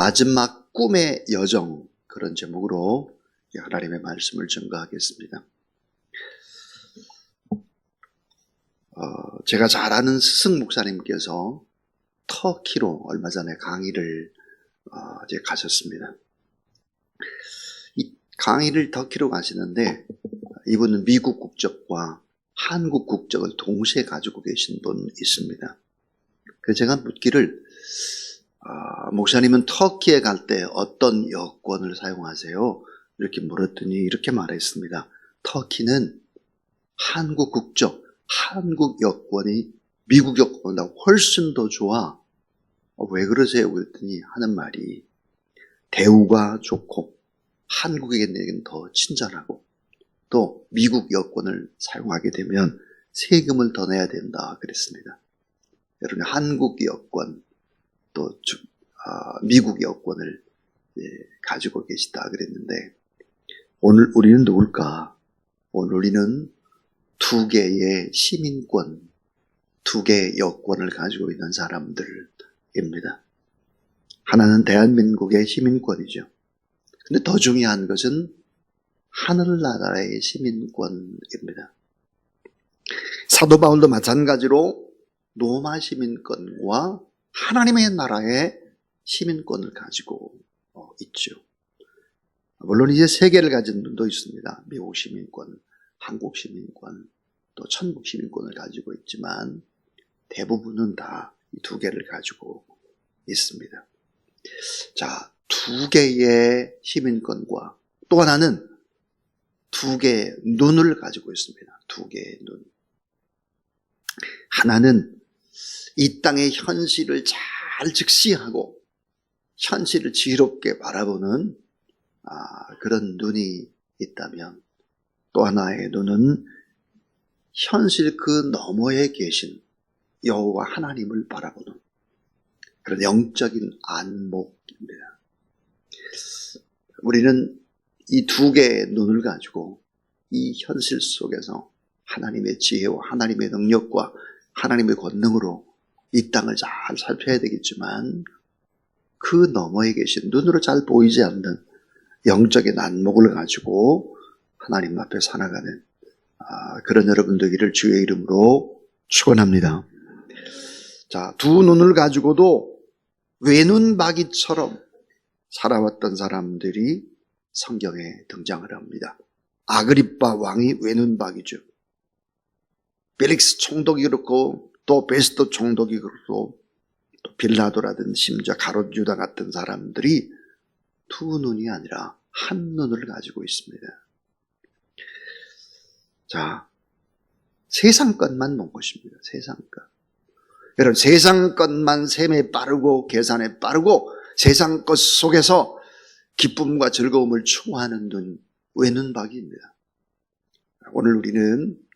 마지막 꿈의 여정 그런 제목으로 하나님의 말씀을 증거하겠습니다. 어, 제가 잘 아는 스승 목사님께서 터키로 얼마 전에 강의를 어, 이제 가셨습니다. 이 강의를 터키로 가시는데 이분은 미국 국적과 한국 국적을 동시에 가지고 계신 분 있습니다. 그 제가 묻기를 아, 목사님은 터키에 갈 때 어떤 여권을 사용하세요? 이렇게 물었더니 이렇게 말했습니다. 터키는 한국 국적, 한국 여권이 미국 여권보다 훨씬 더 좋아. 어, 왜 그러세요? 그랬더니 하는 말이 대우가 좋고 한국에게는 더 친절하고 또 미국 여권을 사용하게 되면 세금을 더 내야 된다 그랬습니다. 여러분 한국 여권 또 주, 아, 미국 여권을 예, 가지고 계시다 그랬는데 오늘 우리는 누굴까? 오늘 우리는 두 개의 시민권, 두 개의 여권을 가지고 있는 사람들입니다. 하나는 대한민국의 시민권이죠. 근데 더 중요한 것은 하늘나라의 시민권입니다. 사도 바울도 마찬가지로 로마 시민권과 하나님의 나라의 시민권을 가지고 어, 있죠. 물론 이제 세계를 가진 분도 있습니다. 미국 시민권, 한국 시민권, 또 천국 시민권을 가지고 있지만 대부분은 다이두 개를 가지고 있습니다. 자, 두 개의 시민권과 또 하나는 두 개의 눈을 가지고 있습니다. 두 개의 눈. 하나는 이 땅의 현실을 잘 직시하고 현실을 지혜롭게 바라보는 아, 그런 눈이 있다면 또 하나의 눈은 현실 그 너머에 계신 여호와 하나님을 바라보는 그런 영적인 안목입니다. 우리는 이 두 개의 눈을 가지고 이 현실 속에서 하나님의 지혜와 하나님의 능력과 하나님의 권능으로 이 땅을 잘 살펴야 되겠지만 그 너머에 계신 눈으로 잘 보이지 않는 영적인 안목을 가지고 하나님 앞에 살아가는 아, 그런 여러분 되기를 주의 이름으로 축원합니다. 자, 두 눈을 가지고도 외눈박이처럼 살아왔던 사람들이 성경에 등장을 합니다. 아그리빠 왕이 외눈박이죠. 벨릭스 총독이 그렇고 또 베스토 총독이 그렇고 또 빌라도라든 심지어 가롯 유다 같은 사람들이 두 눈이 아니라 한 눈을 가지고 있습니다. 자, 세상 것만 본 것입니다. 세상 것. 여러분, 세상 것만 셈에 빠르고 계산에 빠르고 세상 것 속에서 기쁨과 즐거움을 추구하는 눈, 외눈박이입니다. 오늘 우리는 아,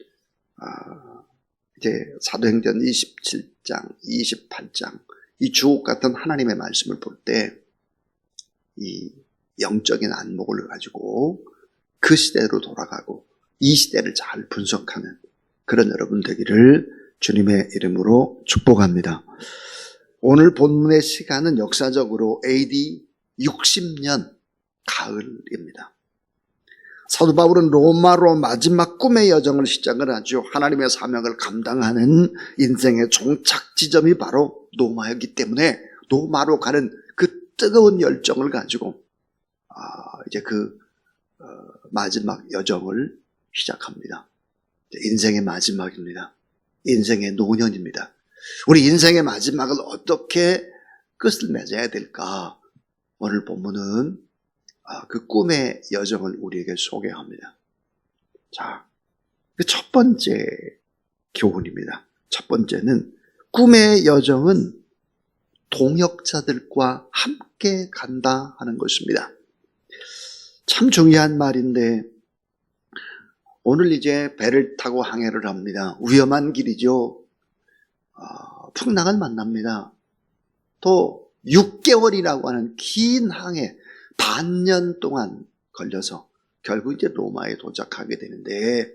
이제 사도행전 27장, 28장 이 주옥 같은 하나님의 말씀을 볼 때 이 영적인 안목을 가지고 그 시대로 돌아가고 이 시대를 잘 분석하는 그런 여러분 되기를 주님의 이름으로 축복합니다. 오늘 본문의 시간은 역사적으로 AD 60년 가을입니다. 사도 바울은 로마로 마지막 꿈의 여정을 시작을 하죠. 하나님의 사명을 감당하는 인생의 종착 지점이 바로 로마였기 때문에 로마로 가는 그 뜨거운 열정을 가지고 아, 이제 그 어, 마지막 여정을 시작합니다. 인생의 마지막입니다. 인생의 노년입니다. 우리 인생의 마지막을 어떻게 끝을 맺어야 될까? 오늘 본문은 아, 그 꿈의 여정을 우리에게 소개합니다. 자, 그 첫 번째 교훈입니다. 첫 번째는 꿈의 여정은 동역자들과 함께 간다 하는 것입니다. 참 중요한 말인데 오늘 이제 배를 타고 항해를 합니다. 위험한 길이죠. 어, 풍랑을 만납니다. 또 6개월이라고 하는 긴 항해, 반년 동안 걸려서 결국 이제 로마에 도착하게 되는데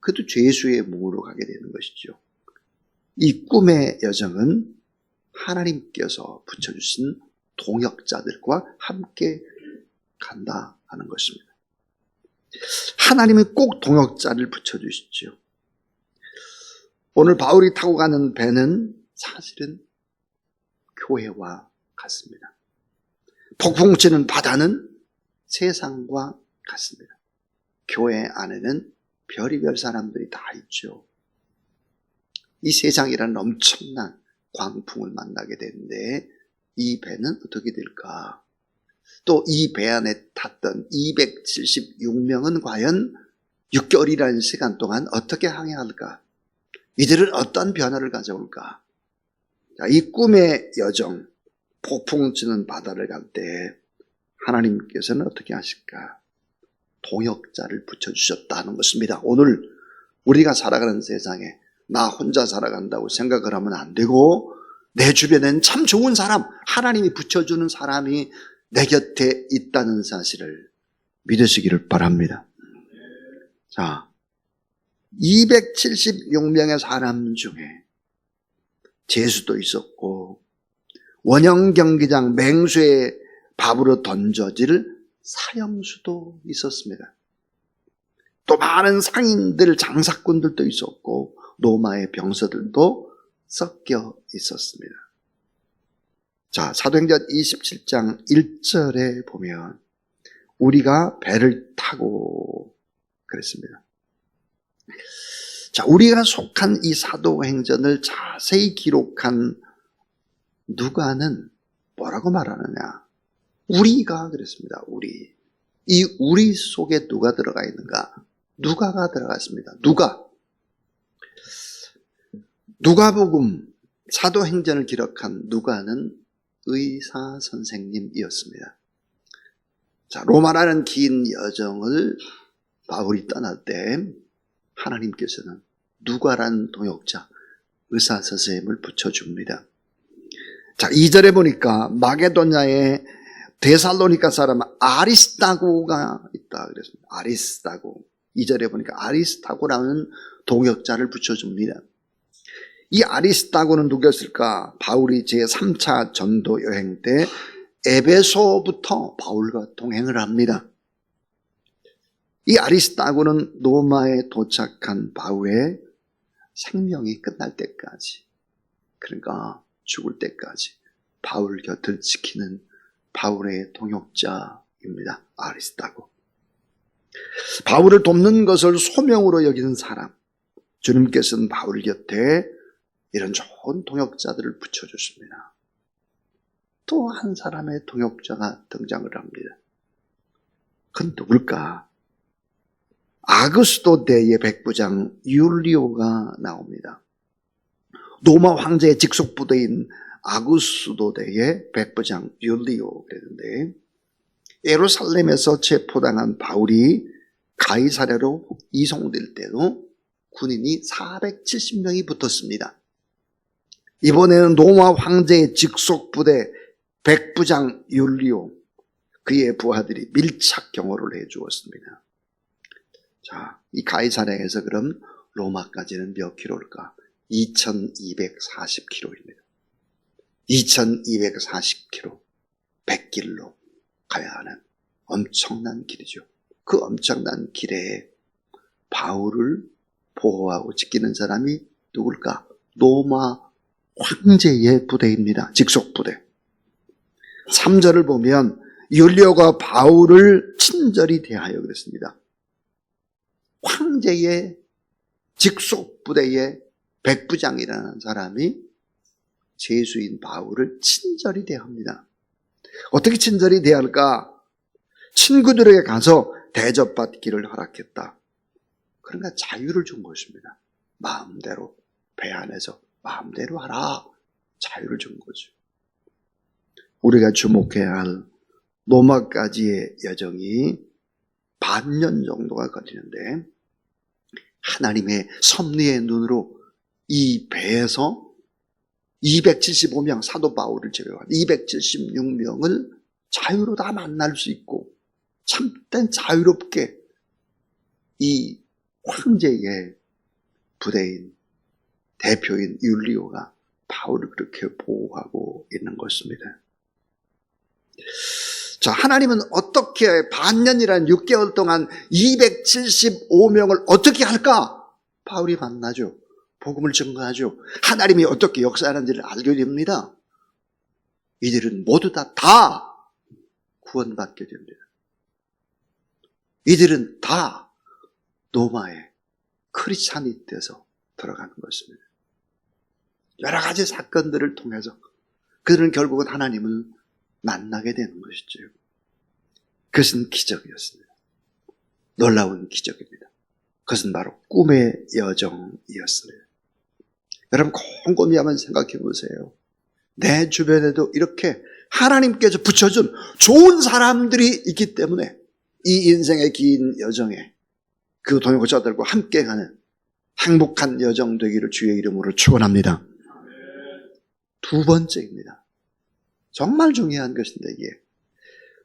그도 죄수의 몸으로 가게 되는 것이죠. 이 꿈의 여정은 하나님께서 붙여주신 동역자들과 함께 간다 하는 것입니다. 하나님이 꼭 동역자를 붙여주시죠. 오늘 바울이 타고 가는 배는 사실은 교회와 같습니다. 폭풍 치는 바다는 세상과 같습니다. 교회 안에는 별의별 사람들이 다 있죠. 이 세상이라는 엄청난 광풍을 만나게 되는데 이 배는 어떻게 될까? 또 이 배 안에 탔던 276명은 과연 6개월이라는 시간 동안 어떻게 항해할까? 이들은 어떤 변화를 가져올까? 자, 이 꿈의 여정, 폭풍 치는 바다를 갈 때 하나님께서는 어떻게 하실까? 동역자를 붙여주셨다는 것입니다. 오늘 우리가 살아가는 세상에 나 혼자 살아간다고 생각을 하면 안 되고 내 주변엔 참 좋은 사람, 하나님이 붙여주는 사람이 내 곁에 있다는 사실을 믿으시기를 바랍니다. 자, 276명의 사람 중에 재수도 있었고 원형 경기장 맹수의 밥으로 던져질 사형수도 있었습니다. 또 많은 상인들, 장사꾼들도 있었고 로마의 병서들도 섞여 있었습니다. 자, 사도행전 27장 1절에 보면 우리가 배를 타고 그랬습니다. 자, 우리가 속한 이 사도행전을 자세히 기록한 누가는 뭐라고 말하느냐? 우리가 그랬습니다. 우리. 이 우리 속에 누가 들어가 있는가? 누가가 들어갔습니다. 누가? 누가복음 사도행전을 기록한 누가는 의사 선생님이었습니다. 자, 로마라는 긴 여정을 바울이 떠날 때 하나님께서는 누가란 동역자, 의사 선생님을 붙여줍니다. 자, 2절에 보니까 마게도냐에 데살로니카 사람 아리스타고가 있다 그랬습니다. 아리스타고. 2절에 보니까 아리스타고라는 동역자를 붙여줍니다. 이 아리스타고는 누구였을까? 바울이 제3차 전도 여행 때 에베소부터 바울과 동행을 합니다. 이 아리스타고는 로마에 도착한 바울의 생명이 끝날 때까지, 그러니까 죽을 때까지 바울 곁을 지키는 바울의 동역자입니다. 아리스타고. 바울을 돕는 것을 소명으로 여기는 사람. 주님께서는 바울 곁에 이런 좋은 동역자들을 붙여줬습니다. 또 한 사람의 동역자가 등장을 합니다. 그건 누굴까? 아그스도 대의 백부장 율리오가 나옵니다. 로마 황제의 직속 부대인 아구스도 대의 백부장 율리오 그랬는데 예루살렘에서 체포당한 바울이 가이사랴로 이송될 때도 군인이 470명이 붙었습니다. 이번에는 로마 황제의 직속 부대 백부장 율리오 그의 부하들이 밀착 경호를 해 주었습니다. 자, 이 가이사랴에서 그럼 로마까지는 몇 킬로일까? 2240킬로입니다. 2240킬로, 100길로 가야 하는 엄청난 길이죠. 그 엄청난 길에 바울을 보호하고 지키는 사람이 누굴까? 로마 황제의 부대입니다. 직속 부대. 3절을 보면 율리오가 바울을 친절히 대하여 그랬습니다. 황제의 직속 부대의 백부장이라는 사람이 제수인 바울을 친절히 대합니다. 어떻게 친절히 대할까? 친구들에게 가서 대접받기를 허락했다. 그러니까 자유를 준 것입니다. 마음대로 배 안에서 마음대로 하라. 자유를 준 거죠. 우리가 주목해야 할 로마까지의 여정이 반년 정도가 걸리는데 하나님의 섭리의 눈으로 이 배에서 275명 사도 바울을 제외한 276명을 자유로 다 만날 수 있고 참된 자유롭게 이 황제의 부대인 대표인 율리오가 바울을 그렇게 보호하고 있는 것입니다. 자, 하나님은 어떻게 반년이란 6개월 동안 275명을 어떻게 할까? 바울이 만나죠. 복음을 증거하죠. 하나님이 어떻게 역사하는지를 알게 됩니다. 이들은 모두 다, 다 구원받게 됩니다. 이들은 다 노마의 크리스찬이 돼서 들어가는 것입니다. 여러 가지 사건들을 통해서 그들은 결국은 하나님을 만나게 되는 것이죠. 그것은 기적이었습니다. 놀라운 기적입니다. 그것은 바로 꿈의 여정이었습니다. 여러분 곰곰이 한번 생각해 보세요. 내 주변에도 이렇게 하나님께서 붙여준 좋은 사람들이 있기 때문에 이 인생의 긴 여정에 그 동역자들과 함께 가는 행복한 여정 되기를 주의 이름으로 축원합니다. 두 번째입니다. 정말 중요한 것인데 이게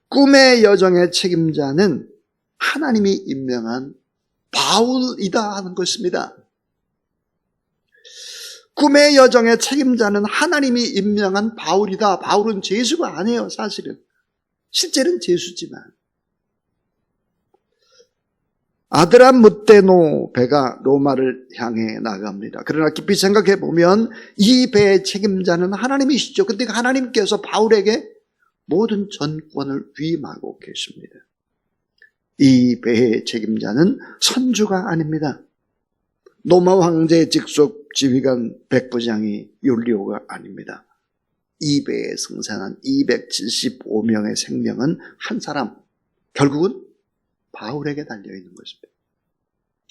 꿈의 여정의 책임자는 하나님이 임명한 바울이다 하는 것입니다. 꿈의 여정의 책임자는 하나님이 임명한 바울이다. 바울은 제수가 아니에요, 사실은. 실제는 제수지만. 아드람 무테노 배가 로마를 향해 나갑니다. 그러나 깊이 생각해 보면 이 배의 책임자는 하나님이시죠. 근데 하나님께서 바울에게 모든 전권을 위임하고 계십니다. 이 배의 책임자는 선주가 아닙니다. 로마 황제 직속 지휘관 백부장이 율리오가 아닙니다. 이 배에 승산한 275명의 생명은 한 사람, 결국은 바울에게 달려있는 것입니다.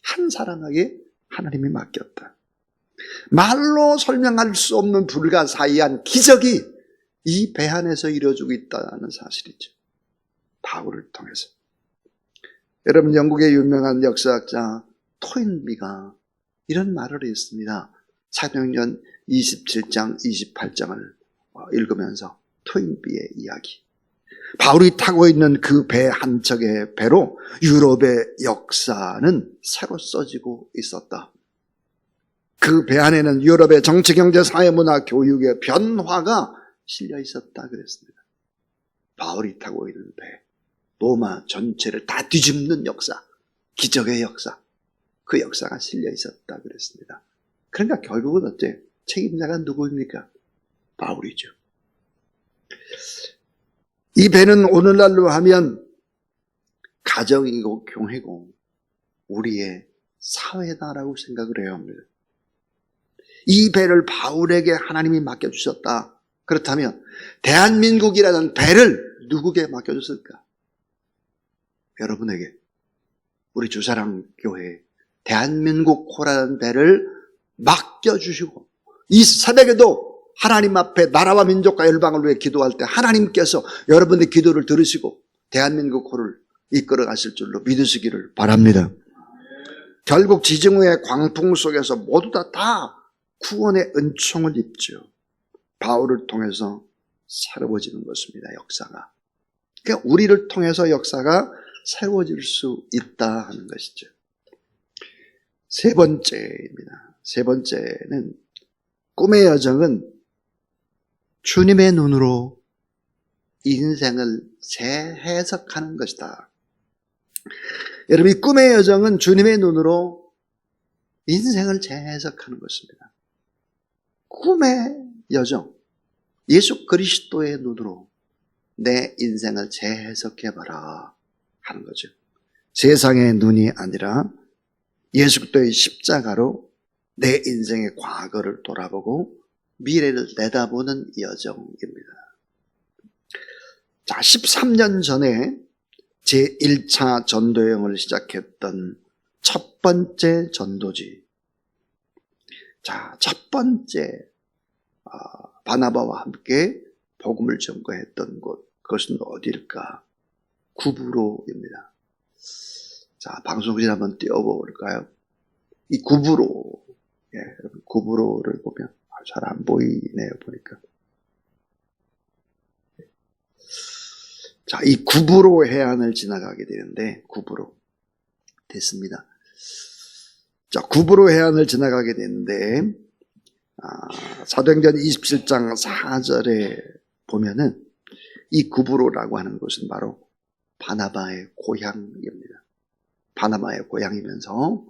한 사람에게 하나님이 맡겼다. 말로 설명할 수 없는 불가사의한 기적이 이 배 안에서 이루어지고 있다는 사실이죠. 바울을 통해서. 여러분, 영국의 유명한 역사학자 토인비가 이런 말을 했습니다. 사도행전 27장, 28장을 읽으면서 토인비의 이야기. 바울이 타고 있는 그 배 한 척의 배로 유럽의 역사는 새로 써지고 있었다. 그 배 안에는 유럽의 정치, 경제, 사회, 문화, 교육의 변화가 실려 있었다 그랬습니다. 바울이 타고 있는 배, 로마 전체를 다 뒤집는 역사, 기적의 역사, 그 역사가 실려 있었다 그랬습니다. 그러니까 결국은 어째 책임자가 누구입니까? 바울이죠. 이 배는 오늘날로 하면 가정이고 교회고 우리의 사회다라고 생각을 해야 합니다. 이 배를 바울에게 하나님이 맡겨주셨다. 그렇다면 대한민국이라는 배를 누구에게 맡겨줬을까? 여러분에게 우리 주사랑 교회 대한민국 호라는 배를 맡겨주시고 이 새벽에도 하나님 앞에 나라와 민족과 열방을 위해 기도할 때 하나님께서 여러분의 기도를 들으시고 대한민국 호를 이끌어 가실 줄로 믿으시기를 바랍니다. 결국 지정 후의 광풍 속에서 모두 다, 다 구원의 은총을 입죠. 바울을 통해서 새로워지는 것입니다. 역사가. 그러니까 우리를 통해서 역사가 새로워질 수 있다 하는 것이죠. 세 번째입니다. 세 번째는 꿈의 여정은 주님의 눈으로 인생을 재해석하는 것이다. 여러분, 이 꿈의 여정은 주님의 눈으로 인생을 재해석하는 것입니다. 꿈의 여정, 예수 그리스도의 눈으로 내 인생을 재해석해봐라 하는 거죠. 세상의 눈이 아니라 예수 그리스도의 십자가로 내 인생의 과거를 돌아보고 미래를 내다보는 여정입니다. 자, 13년 전에 제 1차 전도여행을 시작했던 첫 번째 전도지. 자, 첫 번째 어, 바나바와 함께 복음을 전거했던 곳, 그것은 어디일까? 구부로입니다. 자, 방송국에 한번 띄워볼까요? 이 구부로, 예, 구부로를 보면 잘 안 보이네요, 보니까. 자, 이 구부로 해안을 지나가게 되는데, 구부로. 됐습니다. 자, 구부로 해안을 지나가게 되는데, 아, 사도행전 27장 4절에 보면은, 이 구브로라고 하는 곳은 바로 바나바의 고향입니다. 바나바의 고향이면서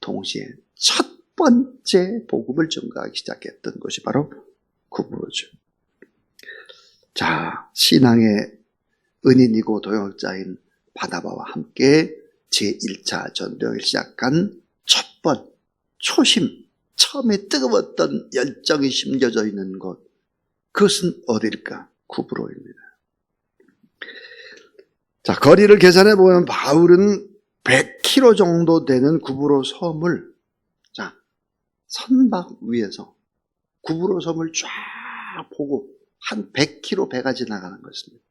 동시에 첫 번째 복음을 전가하기 시작했던 것이 바로 구브로죠. 자, 신앙의 은인이고 도역자인 바나바와 함께 제1차 전도를 시작한 첫 번, 초심, 처음에 뜨거웠던 열정이 심겨져 있는 곳, 그것은 어딜까? 구브로입니다. 자, 거리를 계산해 보면 바울은 100km 정도 되는 구브로 섬을 자, 선박 위에서 구브로 섬을 쫙 보고 한 100km 배가 지나가는 것입니다.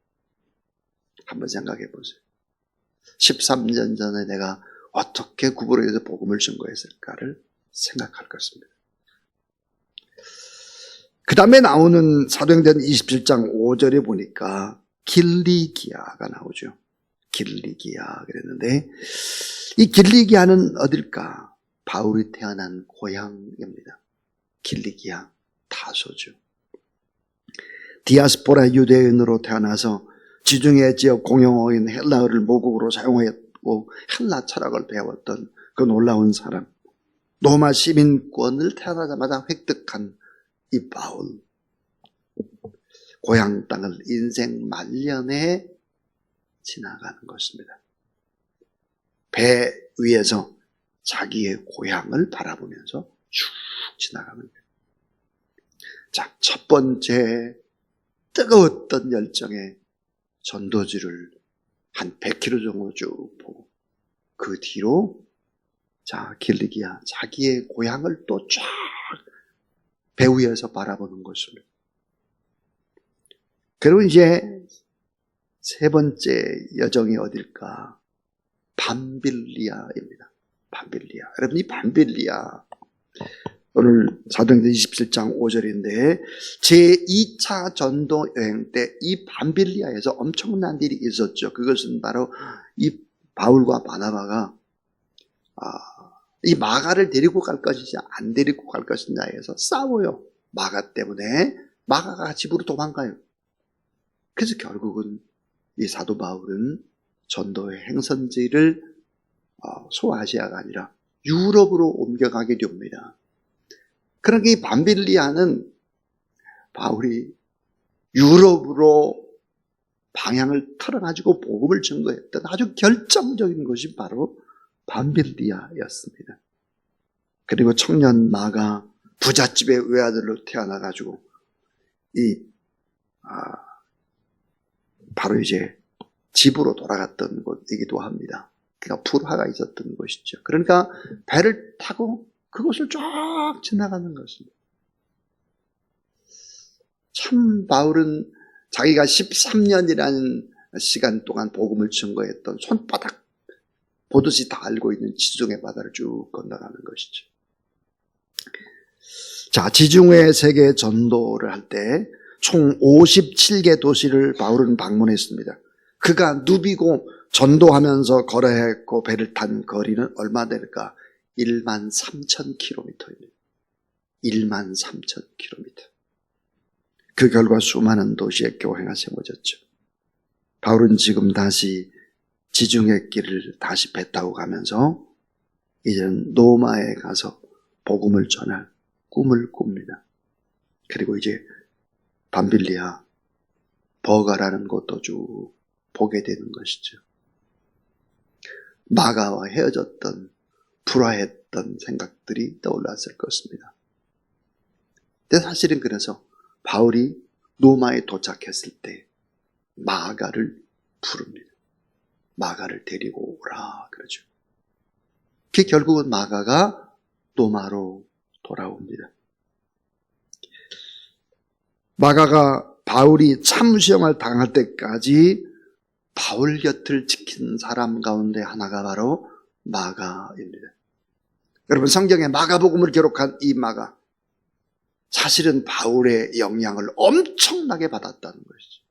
한번 생각해 보세요. 13년 전에 내가 어떻게 구브로에서 복음을 증거했을까를 생각할 것입니다. 그 다음에 나오는 사도행전 27장 5절에 보니까 길리기아가 나오죠. 길리기아 그랬는데 이 길리기아는 어딜까? 바울이 태어난 고향입니다. 길리기아 다소죠. 디아스포라 유대인으로 태어나서 지중해 지역 공용어인 헬라어를 모국으로 사용했고 헬라 철학을 배웠던 그 놀라운 사람. 로마 시민권을 태어나자마자 획득한 이 바울. 고향 땅을 인생 말년에 지나가는 것입니다. 배 위에서 자기의 고향을 바라보면서 쭉 지나가는 거예요. 자, 첫 번째 뜨거웠던 열정의 전도지를 한 100km 정도 쭉 보고 그 뒤로 자 길리기야 자기의 고향을 또 쫙배 위에서 바라보는 것입니다. 그리고 이제 세 번째 여정이 어딜까? 밤빌리아입니다. 밤빌리아. 여러분 이 밤빌리아 오늘 사도행전 27장 5절인데 제2차 전도 여행 때 이 밤빌리아에서 엄청난 일이 있었죠. 그것은 바로 이 바울과 바나바가 아, 이 마가를 데리고 갈 것이냐 안 데리고 갈 것이냐에서 싸워요. 마가 때문에 마가가 집으로 도망가요. 그래서 결국은 이 사도 바울은 전도의 행선지를 어, 소아시아가 아니라 유럽으로 옮겨가게 됩니다. 그러니까 이 밤빌리아는 바울이 유럽으로 방향을 틀어가지고 복음을 증거했던 아주 결정적인 것이 바로 밤빌리아였습니다. 그리고 청년 마가 부잣집의 외아들로 태어나가지고 이 아, 바로 이제 집으로 돌아갔던 곳이기도 합니다. 그러니까 불화가 있었던 곳이죠. 그러니까 배를 타고 그곳을 쫙 지나가는 것입니다. 참 바울은 자기가 13년이라는 시간 동안 복음을 증거했던 손바닥 보듯이 다 알고 있는 지중해 바다를 쭉 건너가는 것이죠. 자, 지중해 세계 전도를 할 때 총 57개 도시를 바울은 방문했습니다. 그가 누비고 전도하면서 거래했고 배를 탄 거리는 얼마 될까? 1만 3천 킬로미터입니다. 1만 3천 킬로미터. 그 결과 수많은 도시에 교회가 세워졌죠. 바울은 지금 다시 지중해 길을 다시 배 타고 가면서 이제는 노마에 가서 복음을 전할 꿈을 꿉니다. 그리고 이제 밤빌리아 버가라는 곳도 쭉 보게 되는 것이죠. 마가와 헤어졌던 불화했던 생각들이 떠올랐을 것입니다. 근데 사실은 그래서 바울이 노마에 도착했을 때 마가를 부릅니다. 마가를 데리고 오라 그러죠. 그 결국은 마가가 노마로 돌아옵니다. 마가가 바울이 참수형을 당할 때까지 바울 곁을 지킨 사람 가운데 하나가 바로 마가입니다. 여러분 성경에 마가복음을 기록한 이 마가 사실은 바울의 영향을 엄청나게 받았다는 것이죠.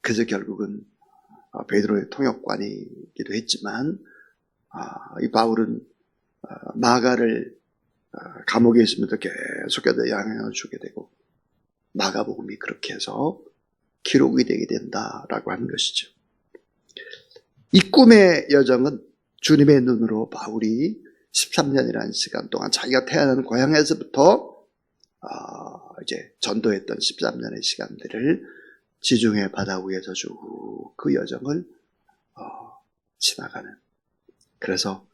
그래서 결국은 어, 베드로의 통역관이기도 했지만 아, 이 바울은 어, 마가를 어, 감옥에 있으면서 계속해서 영향을 주게 되고 마가복음이 그렇게 해서 기록이 되게 된다라고 하는 것이죠. 이 꿈의 여정은 주님의 눈으로 바울이 13년이라는 시간 동안 자기가 태어난 고향에서부터 아, 이제 전도했던 13년의 시간들을 지중해 바다 위에서 쭉 그 여정을 어, 지나가는 그래서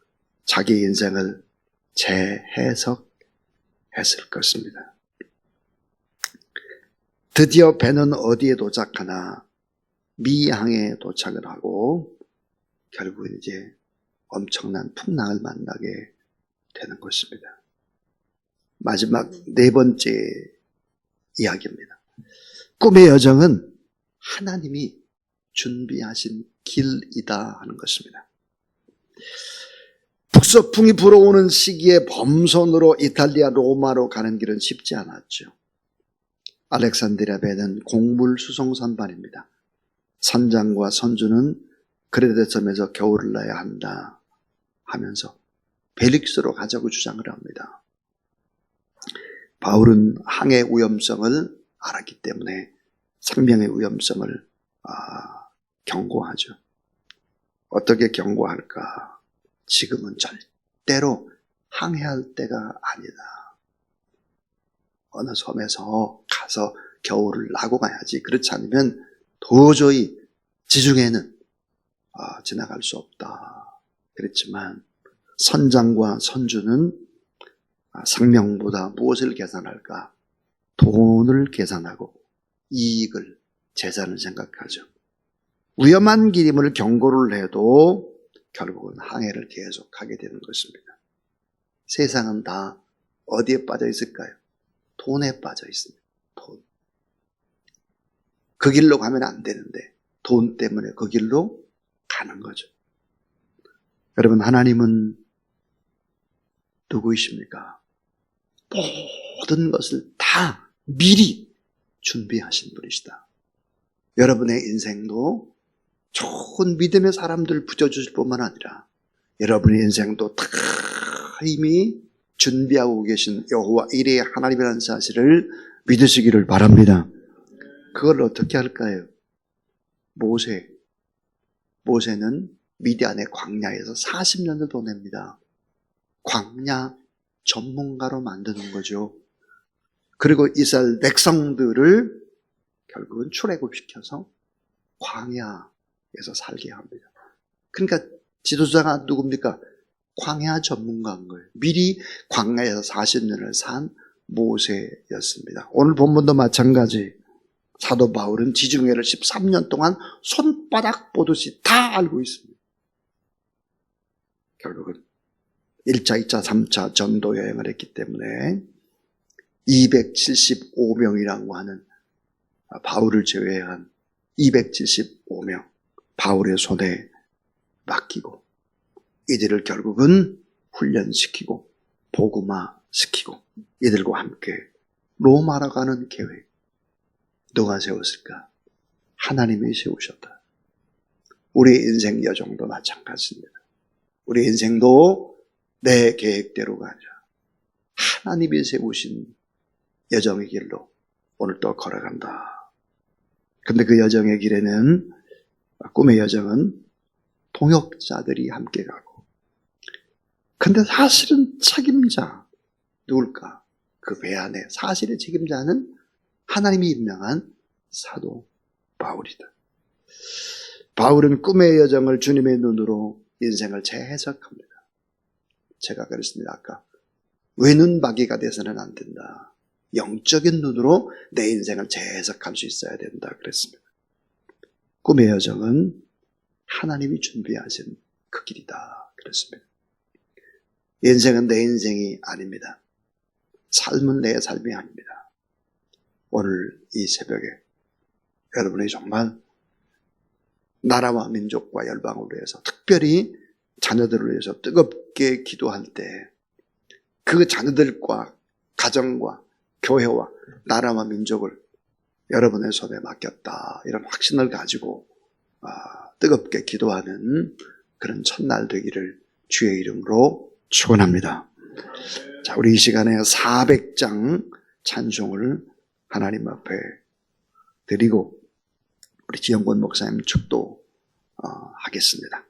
자기 인생을 재해석했을 것입니다. 드디어 배는 어디에 도착하나 미항에 도착을 하고 결국 이제 엄청난 풍랑을 만나게 되는 것입니다. 마지막 네 번째 이야기입니다. 꿈의 여정은 하나님이 준비하신 길이다 하는 것입니다. 북서풍이 불어오는 시기에 범선으로 이탈리아 로마로 가는 길은 쉽지 않았죠. 알렉산드리아 배는 곡물 수송 선반입니다. 선장과 선주는 그레데 섬에서 겨울을 나야 한다 하면서 벨릭스로 가자고 주장을 합니다. 바울은 항해 위험성을 알았기 때문에 생명의 위험성을 아, 경고하죠. 어떻게 경고할까? 지금은 절대로 항해할 때가 아니다. 어느 섬에서 가서 겨울을 나고 가야지. 그렇지 않으면 도저히 지중해는 아, 지나갈 수 없다. 그랬지만 선장과 선주는 아, 생명보다 무엇을 계산할까? 돈을 계산하고 이익을, 재산을 생각하죠. 위험한 길임을 경고를 해도 결국은 항해를 계속하게 되는 것입니다. 세상은 다 어디에 빠져 있을까요? 돈에 빠져 있습니다. 돈. 그 길로 가면 안 되는데 돈 때문에 그 길로 가는 거죠. 여러분 하나님은 누구이십니까? 모든 것을 다 미리 준비하신 분이시다. 여러분의 인생도 좋은 믿음의 사람들 붙여주실 뿐만 아니라 여러분의 인생도 다 이미 준비하고 계신 여호와 일의 하나님이라는 사실을 믿으시기를 바랍니다. 그걸 어떻게 할까요? 모세. 모세는 미디안의 광야에서 40년을 보냅니다. 광야 전문가로 만드는 거죠. 그리고 이스라엘 백성들을 결국은 출애굽시켜서 광야에서 살게 합니다. 그러니까 지도자가 누굽니까? 광야 전문가인 거예요. 미리 광야에서 40년을 산 모세였습니다. 오늘 본문도 마찬가지. 사도 바울은 지중해를 13년 동안 손바닥 보듯이 다 알고 있습니다. 결국은 1차, 2차, 3차 전도 여행을 했기 때문에 275명이라고 하는 바울을 제외한 275명 바울의 손에 맡기고 이들을 결국은 훈련시키고 복음화시키고 이들과 함께 로마로 가는 계획 누가 세웠을까? 하나님이 세우셨다. 우리 인생 여정도 마찬가지입니다. 우리 인생도 내 계획대로가 아니라 하나님이 세우신 여정의 길로 오늘 또 걸어간다. 근데 그 여정의 길에는 꿈의 여정은 동역자들이 함께 가고 근데 사실은 책임자 누굴까? 그 배 안에 사실의 책임자는 하나님이 임명한 사도 바울이다. 바울은 꿈의 여정을 주님의 눈으로 인생을 재해석합니다. 제가 그랬습니다. 아까 외눈박이가 돼서는 안 된다. 영적인 눈으로 내 인생을 재해석할 수 있어야 된다. 그랬습니다. 꿈의 여정은 하나님이 준비하신 그 길이다. 그랬습니다. 인생은 내 인생이 아닙니다. 삶은 내 삶이 아닙니다. 오늘 이 새벽에 여러분이 정말 나라와 민족과 열방을 위해서 특별히 자녀들을 위해서 뜨겁게 기도할 때 그 자녀들과 가정과 교회와 나라와 민족을 여러분의 손에 맡겼다. 이런 확신을 가지고 아, 뜨겁게 기도하는 그런 첫날 되기를 주의 이름으로 축원합니다. 자, 우리 이 시간에 400장 찬송을 하나님 앞에 드리고 우리 지영권 목사님 축도 어, 하겠습니다.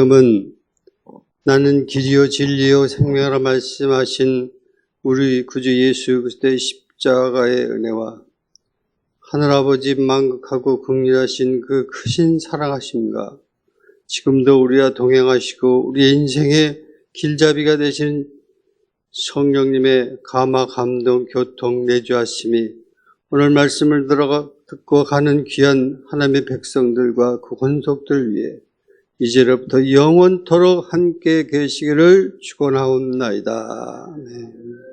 지금은 나는 길이요 진리요 생명이라 말씀하신 우리 구주 예수 그리스도의 십자가의 은혜와 하늘아버지 만극하고 극률하신 그 크신 사랑하심과 지금도 우리와 동행하시고 우리의 인생의 길잡이가 되신 성령님의 감화 감동 교통 내주하심이 오늘 말씀을 들어가 듣고 가는 귀한 하나님의 백성들과 그 권속들 위해 이제로부터 영원토록 함께 계시기를 축원하옵나이다. 아멘.